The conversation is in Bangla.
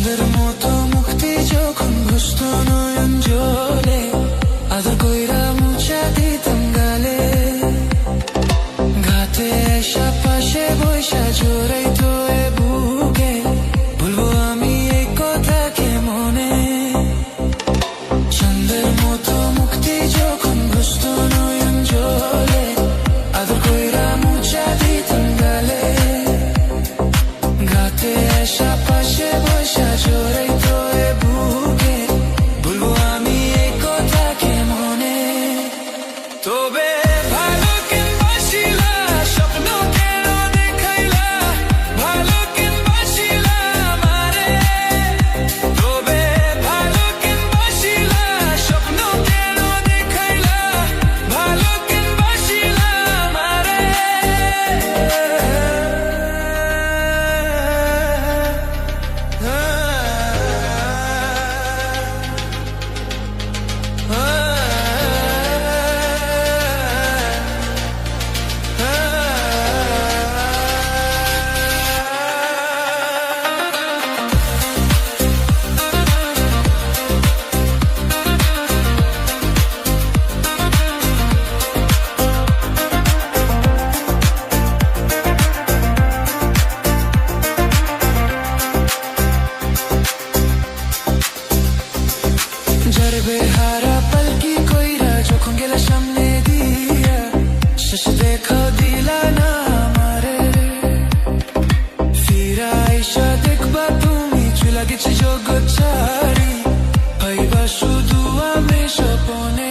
Rendere moto mukti jo kun gusto গেছে জগৎ ছাড়ি পাইবা শুধু আমি স্বপনে।